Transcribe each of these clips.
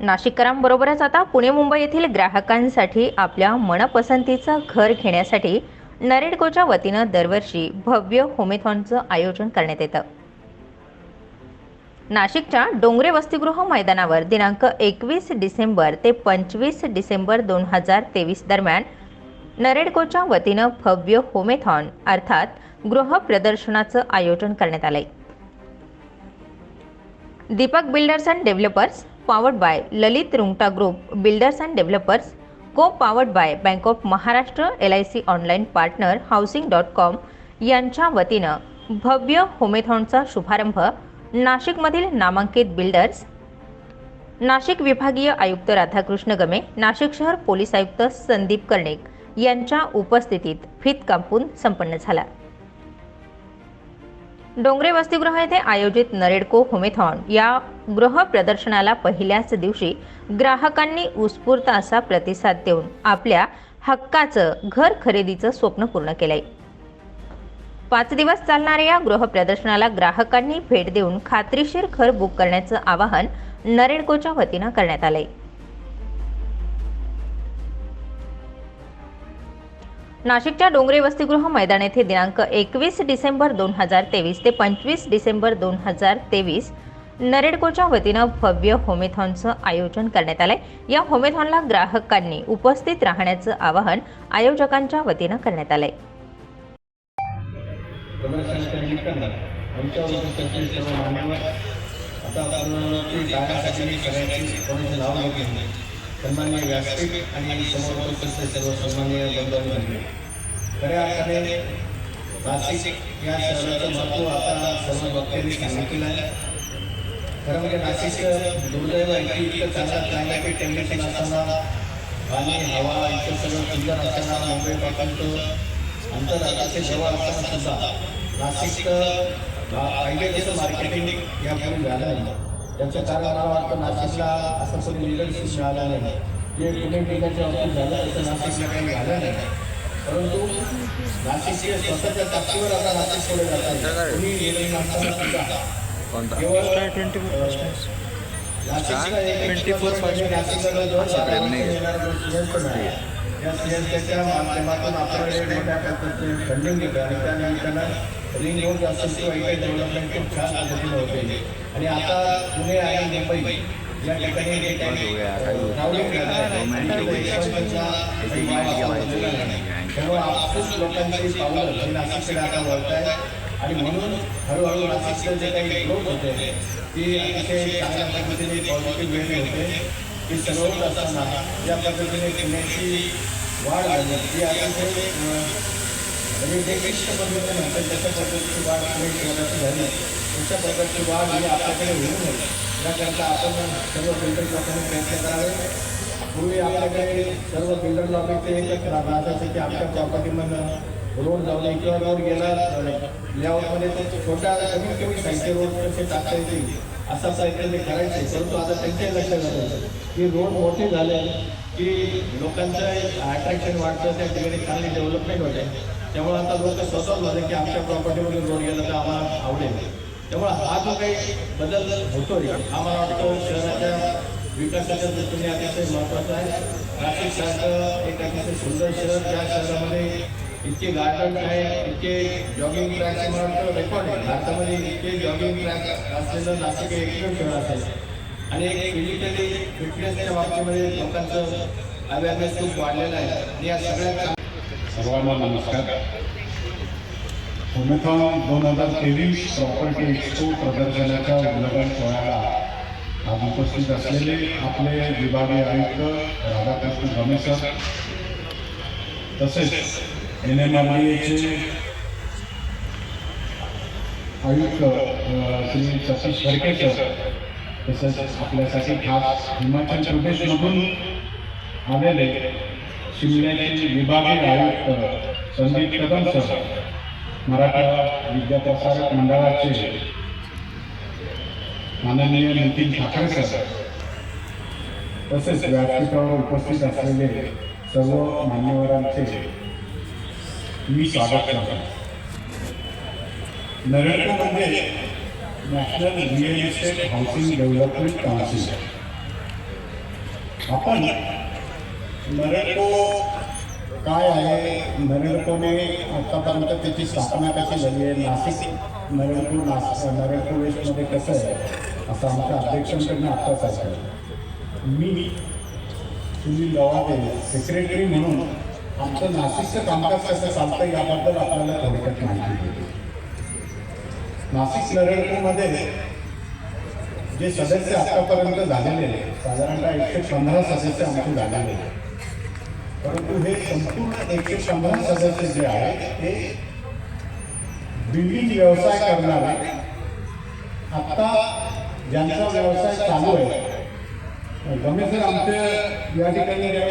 नाशिककरांबरोबरच आता पुणे मुंबई येथील ग्राहकांसाठी आपल्या मनपसंतीचं घर घेण्यासाठी नरेडकोच्या वतीनं दरवर्षी भव्य होमेथॉनचं आयोजन करण्यात येतं. नाशिकच्या डोंगरे वसतिगृह मैदानावर दिनांक एकवीस डिसेंबर ते पंचवीस डिसेंबर दोन हजार तेवीस दरम्यान नरेडकोच्या वतीनं भव्य होमेथॉन अर्थात गृह प्रदर्शनाचं आयोजन करण्यात आलंय. Deepak builders and developers powered by Lalit Rungta group builders and developers co powered by bank of Maharashtra L I C online partner housing dot com यांच्या वतीनं भव्य होमेथॉनचा शुभारंभ नाशिकमधील नामांकित बिल्डर्स नाशिक विभागीय आयुक्त राधाकृष्ण गमे नाशिक शहर पोलीस आयुक्त संदीप कर्णिक यांच्या उपस्थितीत फित कापून संपन्न झाला. डोंगरे वसतिगृह येथे आयोजित नरेडको होमेथॉन या गृह प्रदर्शनाला पहिल्याच दिवशी ग्राहकांनी उत्स्फूर्त असा प्रतिसाद देऊन आपल्या हक्काचं घर खरेदीचं स्वप्न पूर्ण केलंय. पाच दिवस चालणाऱ्या या गृह प्रदर्शनाला ग्राहकांनी भेट देऊन खात्रीशीर घर बुक करण्याचं आवाहन नरेडकोच्या वतीनं करण्यात आलंय. नाशिकच्या डोंगरे वसतिगृह मैदान येथे दिनांक एकवीस डिसेंबर दोन हजार तेवीस ते पंचवीस डिसेंबर दोन हजार तेवीस नरेडकोच्या वतीनं भव्य होमेथॉनचं आयोजन करण्यात आलंय. या होमेथॉनला ग्राहकांनी उपस्थित राहण्याचं आवाहन आयोजकांच्या वतीनं करण्यात आलंय. प्रदर्शनाच्या आता आपण सन्मान्य व्यासपीठ आणि समोर उपस्थित सर्व सन्मान्य बंधूंनी खऱ्या अर्थाने नाशिक या शहराचं महत्त्व आता सर्व वक्त्यांनी सांगितलेलं आहे. खरं म्हणजे नाशिकचं दुर्दैव आहे इतकं चांगला क्लायमॅटिक कंडिशन असताना पाणी हवा इतकं सगळं सुंदर असताना मुंबईपासून अंतर अतिशय जवळ असताना सुद्धा नाशिकचं पाहिजे तसं मार्केटिंग यापूर्वी झालं नाही त्याचं कारण मला वाटतं नाशिकला असं कोणी लिडरशिप मिळालं नाही. जे पुणे जिल्ह्याच्या बाबतीत झालं तसं नाशिकला काही झालं नाही. परंतु नाशिकचे स्वतःच्या ताकदीवर आता नाशिक पुढे जातात कोणी निर्णय सुद्धा केवळ ट्वेंटी नाशिकला एक 24 म्हणजे नाशिकला त्या माध्यमातून आपल्याकडे मोठ्या प्रकारचे फंडिंग येतं आणि त्या निमित्तानं रिंग रोड असेल किंवा इकडे डेव्हलपमेंट खूप छान पद्धतीने होते. आणि आता पुणे आणि मुंबई या ठिकाणी आहे, आणि. त्यामुळे लोकांची पावलं ही नाशिककडे आता वळत आहे म्हणून हळूहळू नाशिकचं जे काही ग्रोथ होते ती अतिशय चांगल्या पद्धतीने पॉझिटिव्ह वेने होते. ती सर्व असताना ज्या पद्धतीने पुण्याची वाढ झाली. ती अतिशय म्हणजे जे विशिष्ट पद्धतीने म्हणतात तशा पद्धतीची वाढ पुढे शहराची झाली तशा प्रकारची वाढ ही आपल्याकडे होऊ नये. याकरता आपण सर्व फिल्टर लोकांनी प्रयत्न करावे. पूर्वी आपल्याकडे सर्व फिल्टर लोकांचे एकच राहायचं की आपल्या प्रॉपर्टीमधनं रोड जाऊन किंवा रोड गेला लेआउटमध्ये ते छोट्या कमीत कमी साहित्य रोड कसे टाकता येतील असा प्रयत्न ते करायचे. परंतु आता त्यांच्याही लक्षात आलं की रोड मोठे झाले की लोकांचं अट्रॅक्शन वाढतं त्या ठिकाणी चांगली डेव्हलपमेंट होते. त्यामुळे आता लोक स्वतः झाले की आमच्या प्रॉपर्टीमध्ये रोड गेला तर आम्हाला आवडेल. त्यामुळे हा जो काही बदल होतोय हा मला वाटतं शहराच्या विकासाच्या दृष्टीने अतिशय महत्त्वाचा आहे. नाशिकसारखं एक अतिशय सुंदर शहर त्या शहरामध्ये इतके गार्डन आहे इतके जॉगिंग ट्रॅक मला वाटतं रेकॉर्ड आहे. भारतामध्ये इतके जॉगिंग ट्रॅक असलेलं नाशिक हे एकमेव शहर असेल आणि एक फिजिकली फिटनेसच्या बाबतीमध्ये लोकांचं अवेअरनेस खूप वाढलेलं आहे. आणि या सगळ्या सर्वांना नमस्कार. होमेथॉन दोन हजार तेवीस प्रॉपर्टी एक्सपो प्रदर्शनाच्या उद्घाटन सोहळ्याला आज उपस्थित असलेले आपले विभागीय आयुक्त राधाकृष्ण रमेश सर तसेच एन एम आर डी आयुक्त श्री सतीश फडके सर तसेच आपल्यासाठी खास हिमाचल प्रदेशमधून आलेले शिमल्याचे विभागीय आयुक्त संदीप कदम सर मराठा विद्याप्रसारक मंडळाचे माननीय नितीन ठाकरे सर तसेच व्यासपीठावर उपस्थित असलेले सर्व मान्यवरांचे मी स्वागत करतो. नरेंद्रमध्ये म्हणजे national real estate housing development council आपण नरेको काय आहे? नरेडकोने आतापर्यंत त्याची स्थापना कशी झाली आहे? नाशिक नरेडको नास नरेडको वेस्टमध्ये कसं आहे? असं आमच्या अध्यक्षांकडनं आत्ताच असं मी सुनील लवादे सेक्रेटरी म्हणून आमचं नाशिकचं कामकाज कसं चालतं याबद्दल आपल्याला थोडक्यात माहिती दिली नाशिक नरेडकोमध्ये जे सदस्य आतापर्यंत झालेले साधारणतः एकशे पंधरा सदस्य आमचे झालेले आहेत. परंतु हे संपूर्ण एकशे शंभर सदस्य जे आहेत ते बिल्डिंग व्यवसाय करणारे आत्ता ज्यांचा व्यवसाय चालू आहे गमेश्वर आमचे या ठिकाणी जे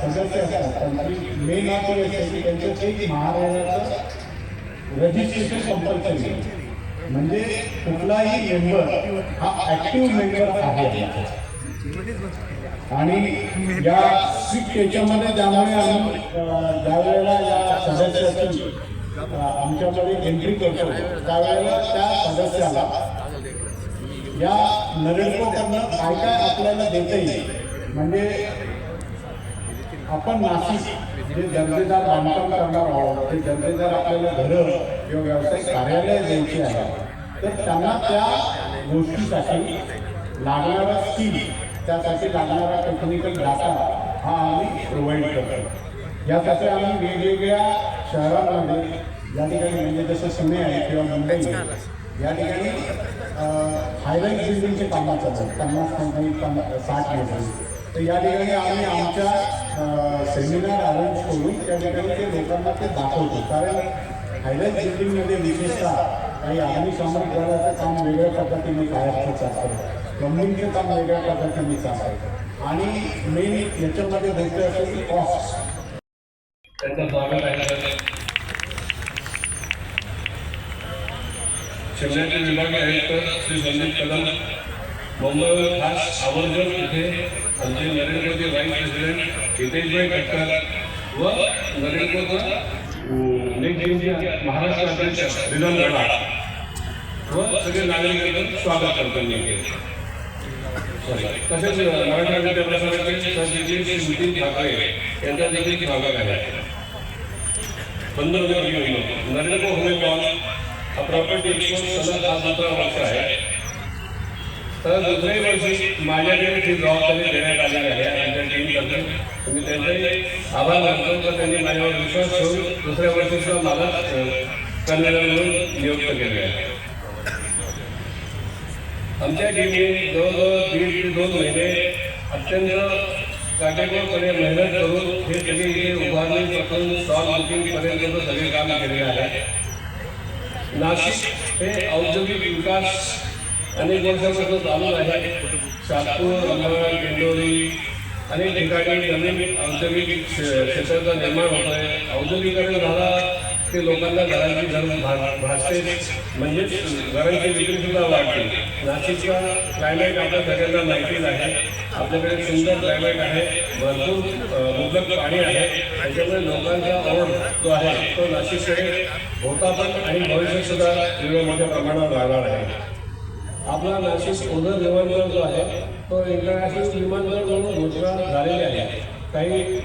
सदस्य असतात त्यांची मेन अट ही असते की त्यांचं महाराष्ट्राचं रजिस्ट्रेशन कंपल्सरी म्हणजे कुठलाही मेंबर हा ॲक्टिव्ह मेंबर आहे. आणि या याच्यामध्ये ज्यामुळे आम्ही या सदस्याची आमच्याकडे आमच्यामध्ये एंट्री करतो त्यावेळेला त्या सदस्याला या नरेंद्रकडनं काय काय आपल्याला देता येईल? म्हणजे आपण नाशिक जे जनतेदार बांधकाम करणार आहोत ते जनतेदार आपल्याला घरं किंवा व्यावसायिक कार्यालय द्यायची आहे तर त्यांना त्या गोष्टीसाठी लागणारा स्किल त्यासाठी लागणारा टेक्निकल डाटा हा आम्ही प्रोव्हाइड करतो. यासाठी आम्ही वेगवेगळ्या शहरांमध्ये या ठिकाणी म्हणजे जसं पुणे आहे किंवा मुंबई आहे या ठिकाणी हायराईज बिल्डिंगचे कामं चालतात पन्नास कंपनी साठ कंपनी तर या ठिकाणी आम्ही आमच्या सेमिनार अरेंज करून त्या ठिकाणी ते लोकांना ते दाखवतो. कारण हायराईज बिल्डिंगमध्ये विशेषतः काही अग्निशामक दलाचं काम वेगळ्या पद्धतीने बाहेरचं चालतं. प्लंबिंगचं वेगळ्या पद्धतीने चालतं आणि मेन याच्यामध्ये गोष्ट असते की कॉस्ट त्यांचं स्वागत आहे शिवण्याचे विभागीय आयुक्त श्री संदीप कदम मुंबईवर खास आवर्जन इथे आमचे नरेंद्र मोदी व्हाईस प्रेसिडेंट हितेशभाई खटकर व नरेंद्र मोदी महाराष्ट्र अध्यक्ष रिझन गडा व सगळे नागरिकांचं स्वागत करतो मी तसेच मराठा विद्यापीठाचे सरचिटणीस नितीन ठाकरे यांचा देखील स्वागत आहे बंद नरेंद्र होमे कॉल हा प्रॉपर्टी एक्सपोर्ट दुसरा वर्ष आहे तर दुसऱ्याही वर्षी माझ्याकडे ही जबाबदारी देण्यात आलेली आहे आमच्या टीमतर्फे मी त्यांचे आभार मानतो तर त्यांनी माझ्यावर विश्वास ठेवून दुसऱ्या वर्षीचा मला कन्व्हेनर म्हणून नियुक्त केले. आहे आमच्या टीमने जवळजवळ दीड ते दोन महिने अत्यंत काटेकोरपणे मेहनत करून हे सगळे इथे उभारणीपासून स्टॉल बुकिंगपर्यंत सगळे काम केलेले आहे. नाशिक हे औद्योगिक विकास अनेक वर्षापासून चालू आहे. सातपूर अंबरनाथ दिंडोरी अनेक ठिकाणी नवीन औद्योगिक क्षेत्राचा निर्माण होत आहे औद्योगिकरण झाला ते लोकांना घरांची धर्म भा- भासते. म्हणजेच घरांची विक्रीसुद्धा वाढते. नाशिकचा क्लायमेट आपल्या सगळ्यांना माहितीच आहे. आपल्याकडे सुंदर क्लायमेट आहे. भरपूर अ, मुबलक पाणी आहे. त्याच्यामुळे लोकांचा ओढ जो आहे तो नाशिककडे होता पण आणि भविष्यात सुद्धा एवढ्या मोठ्या प्रमाणात राहणार आहे. आपला नाशिक ओझर विमानतळ जो आहे तो इंटरनॅशनल विमानतळ म्हणून घोषणा झालेली आहे. काही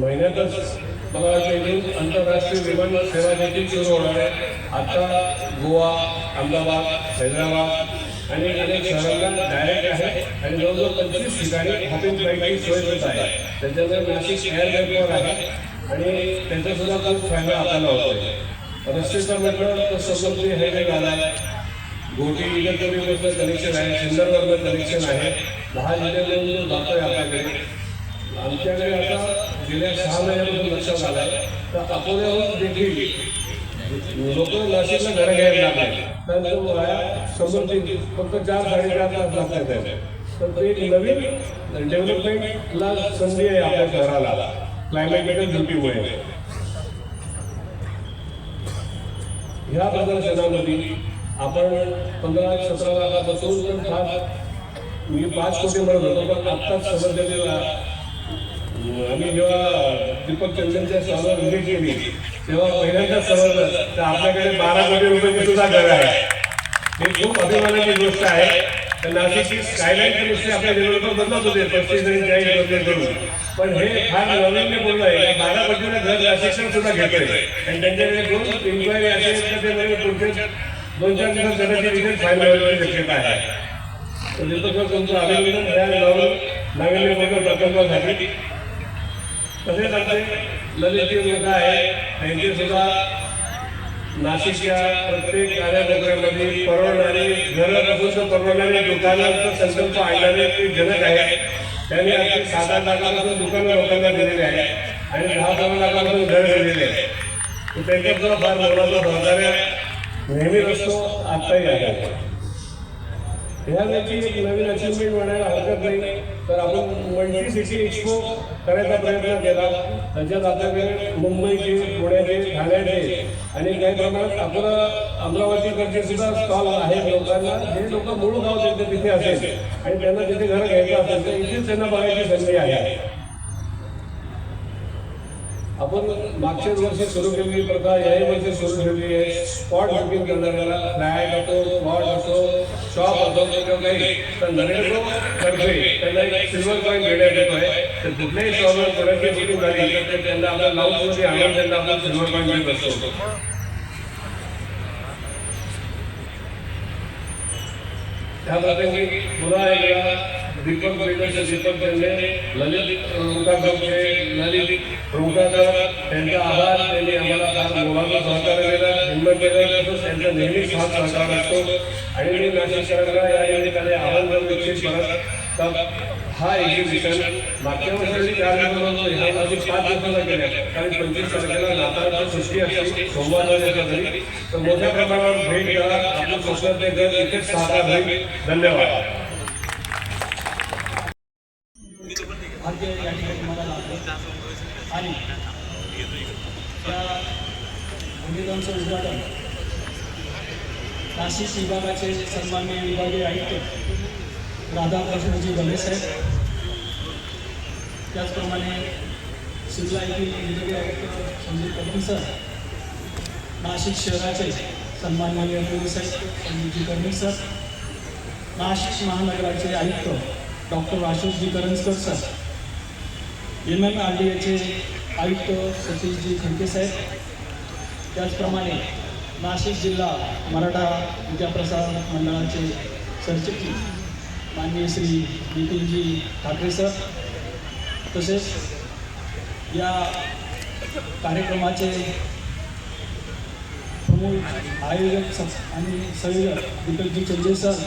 महिन्यातच मला वाटतं आंतरराष्ट्रीय विमान सेवा देखील सुरू होणार आहे. आता गोवा अहमदाबाद हैदराबाद आणि अनेक शहरांना डायरेक्ट आहे. आणि जवळजवळ पंचवीस ठिकाणी हॉपिंग फ्लाईटची सोय होत आहे. त्याच्यामुळे नाशिक एअरपोर्टवर आहे. आणि त्याचा सुद्धा खूप फायदा आपल्याला होतो रस्त्याचा म्हटलं तर समुद्री हायवे झाला. आहे गोटी इगतपुरीमधलं कनेक्शन आहे. सिन्नरमधलं कनेक्शन आहे. दहा जिल्ह्यामधून जातो आहे आपल्याकडे. आमच्याकडे आता गेल्या सहा महिन्यापासून लक्षात आलं तर अकोल्याहून देखील लोक नाशिकला घरं घ्यायला लागले. तर तो वाया समुद्री फक्त चार साडेचार तास लागतात. तर ते एक नवीन डेव्हलपमेंटला संधी आहे आपल्या शहराला. क्लायमॅटिकल ड्युटीमुळे ह्या प्रदर्शनामध्ये आपण पंधरा सतरा लाखापासून तर फार मी पाच कोटी म्हणत होतो पण आत्ताच समजलेला आम्ही जेव्हा दीपक चंदनच्या सहावर व्हिजिट केली तेव्हा पहिल्यांदाच समजलं तर आपल्याकडे बारा कोटी रुपयाची सुद्धा घर आहे. हे खूप अभिमानाची गोष्ट आहे. तर नाशिकची स्कायलाईन गोष्टी आपल्या डेव्हलपर बदलत होते पस्तीस आणि चाळीस बदल करून. पण हे फार नाविन्यपूर्ण आहे. बारा पटीने घर नाशिकला सुद्धा घेतलंय. आणि त्यांच्याकडे दोन इन्क्वायरी असेल तर ते म्हणजे पुढचे दोन चार दिवस कदाचित रिझल्ट फायनल होण्याची शक्यता आहे. तर दीपक तुमचं अभिनंदन. या नवीन नाविन्यपूर्ण प्रकल्पासाठी तसेच आमचे ललित मुलं आहेत त्यांचे सुद्धा. नाशिकच्या प्रत्येक कार्यालयामध्ये परवडणारे घरं नसून परवडणारे दुकानांचा संकल्प आणणारे ते जनक आहे त्यांनी अगदी सात आठ लाखापासून दुकानं लोकांना दिलेले आहे आणि दहा दहा लाखापासून घर दिलेले आहे तर त्यांच्यासुद्धा फार मोलाचा सहकार्य नेहमी असतो आत्ताही आहे. ह्या वेळची एक नवीन अचिव्हमेंट म्हणायला हरकत नाही. तर आपण मल्टी सिटी एक्सपो करायचा प्रयत्न केला. त्याच्यात आपल्याकडे मुंबईचे पुण्याचे ठाण्याचे आणि काही प्रमाणात आपलं अमरावतीकडचे सुद्धा स्टॉल आहेत लोकांना. जे लोक मूळ गाव त्यांचं तिथे असेल आणि त्यांना तिथे घरं घ्यायचं असेल तर इथेच त्यांना बघायची संधी आहे. आपण मागच्याच वर्षी सुरू केलेली प्रथा याही वर्षी सुरू केलेली आहे. स्पॉट बुकिंग करणाऱ्याला फ्लॅट असो प्लॉट असो शॉप असो काही. तर नरेंद्र तर्फे त्यांना एक सिल्वर कॉईन देण्यात येतो आहे. तर कुठल्याही शॉपवर कोणाची बुकिंग झाली तर त्यांना आपल्या लाऊडमध्ये आणून त्यांना आपण सिल्वर कॉईन देत असतो. त्या प्रसंगी पुन्हा एकदा दीपक बिल्डर्सचे दीपक त्यांनी ललित रुका ग्रुपचे ललित रुकाकर त्यांचा आभार त्यांनी आम्हाला फार मोलाचा सहकार्य केला हिंमत केला तसंच त्यांचा नेहमीच हात सहकार असतो. आणि मी नाशिककरांना या निमित्ताने आवाहन करू इच्छित परत तर हा एक्झिबिशन मागच्या वर्षी चार दिवस ह्या वर्षी पाच दिवसाला केल्या कारण पंचवीस तारखेला नाताळची सुट्टी असते सोमवार तरी. तर मोठ्या प्रमाणावर भेट द्या आपलं स्वप्नातले घर इथेच सहकार होईल. धन्यवाद भाग्य या ठिकाणी मला लाभलं आणि त्या उमेदवारांचं उद्घाटन नाशिक विभागाचे सन्मान्य विभागीय आयुक्त राधाकृष्णजी गणेश साहेब त्याचप्रमाणे शिमला येथील विभागीय आयुक्त संजीव कदम सर नाशिक शहराचे सन्माननीय पोलीस आयुक्त संजीवजी कर्मी सर नाशिक महानगराचे आयुक्त doctor Ashokji Karanjkar sir M M R D एचे आयुक्त सतीशजी खडके साहेब त्याचप्रमाणे नाशिक जिल्हा मराठा विद्याप्रसार मंडळाचे सरचिटणीस माननीय श्री नितीनजी ठाकरे सर तसेच या कार्यक्रमाचे प्रमुख आयोजक स- आणि संयोजक दीपकजी चंजे सर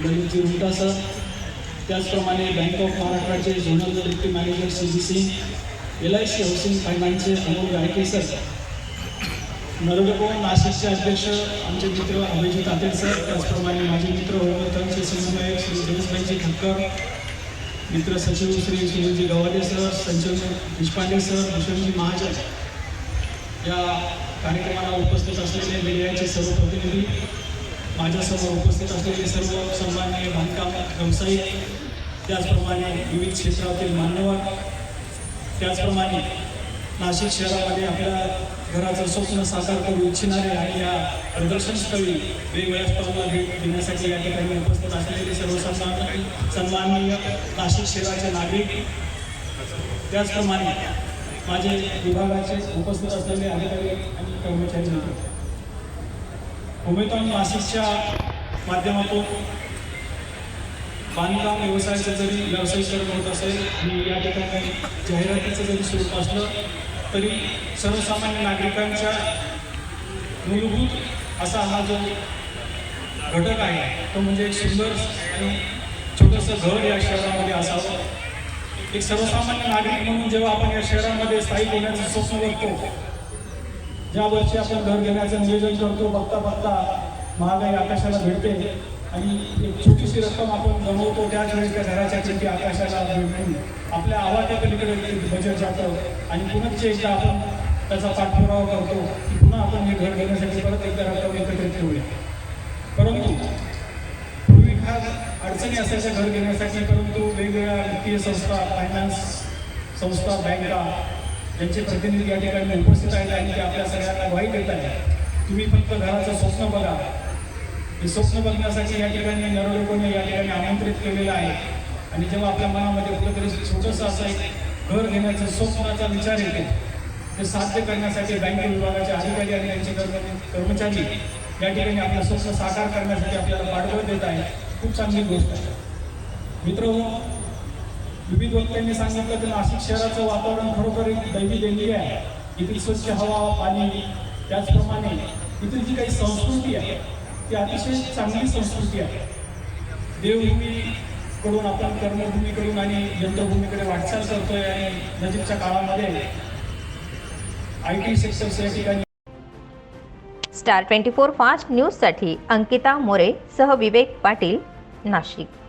ललितजी रुमटा सर त्याचप्रमाणे बँक ऑफ महाराष्ट्राचे zonal deputy manager C B Singh L I C housing फायनान्सचे अमोल गायके सर नरडको नाशिकचे अध्यक्ष आमचे मित्र अभिजित आतेल सर त्याचप्रमाणे माझे मित्र वयोवृत्तांचे समन्वयक श्री गणेशभाईजी ठक्कर मित्र सचिव श्री सुनीलजी गवाडे सर संजय देशपांडे सर भूषणजी महाजन. या कार्यक्रमाला उपस्थित असलेले मीडियाचे सर्व प्रतिनिधी माझ्यासमोर उपस्थित असलेले सर्व सन्मान्य बांधकाम व्यावसायिक त्याचप्रमाणे विविध क्षेत्रातील मान्यवर त्याचप्रमाणे नाशिक शहरामध्ये आपल्या घराचं स्वप्न साकार करू इच्छिणारे आणि या प्रदर्शनस्थळी वेगवेगळ्या स्टॉलला भेट देण्यासाठी या ठिकाणी उपस्थित असलेले सर्व सन्मान सन्माननीय नाशिक शहराचे नागरिक. त्याचप्रमाणे माझे विभागाचे उपस्थित असलेले अधिकारी आणि कर्मचारी उमेदवार नाशिकच्या माध्यमातून बांधकाम व्यवसायाचं जरी व्यावसायीकरण होत असेल आणि या ठिकाणी जाहिरातीचं जरी स्वरूप असलं तरी सर्वसामान्य नागरिकांच्या मूलभूत असा हा जो घटक आहे तो म्हणजे एक सुंदर आणि छोटंसं घर या शहरामध्ये असावं. एक सर्वसामान्य नागरिक म्हणून जेव्हा आपण या शहरामध्ये स्थायिक होण्याचं स्वप्न बघतो ज्या वर्षी आपण घर घेण्याचं नियोजन करतो बघता बघता महागाई आकाशाला भेटते आणि एक छोटीशी रक्कम आपण गमवतो त्याच वेळेस त्या घराच्या चिंती आकाशाला भेटून आपल्या आवाक्या पलीकडे बजेट जातं आणि पुनश्च एकदा आपण त्याचा पाठपुरावा करतो की पुन्हा आपण हे घर घेण्यासाठी परत एकदा रक्कम एकत्रित ठेवूया. परंतु पूर्वी फार अडचणी असायच्या घर घेण्यासाठी परंतु वेगवेगळ्या वित्तीय संस्था फायनान्स संस्था बँका यांचे प्रतिनिधी या ठिकाणी उपस्थित आहेत आणि ते आपल्या सगळ्यांना ग्वाही देत आहेत. तुम्ही फक्त घराचं स्वप्न बघा. हे स्वप्न बघण्यासाठी या ठिकाणी नरलोकांनी या ठिकाणी आमंत्रित केलेलं आहे. आणि जेव्हा आपल्या मनामध्ये कुठेतरी छोटंसं असं एक घर घेण्याचं स्वप्नाचा विचार येतो ते साध्य करण्यासाठी बँक विभागाचे अधिकारी आणि त्यांचे कर्मचारी या ठिकाणी आपलं स्वप्न साकार करण्यासाठी आपल्याला पाठबळ देत आहे खूप चांगली गोष्ट आहे. मित्र विविध वक्त्यांनी सांगितलं की नाशिक शहराचं वातावरण खरोखर एक दैवी देणगी आहे. इथली स्वच्छ हवा पाणी त्याचप्रमाणे इथली जी काही संस्कृती आहे ती अतिशय चांगली संस्कृती आहे. कडून आपण कर्मभूमीकडून आणि यंत्रभूमीकडे वाटचाल करतोय आणि नजीकच्या काळामध्ये आय टी सेक्टर्स या ठिकाणी स्टार ट्वेंटी फोर फास्ट न्यूजसाठी अंकिता मोरे सह विवेक पाटील नाशिक.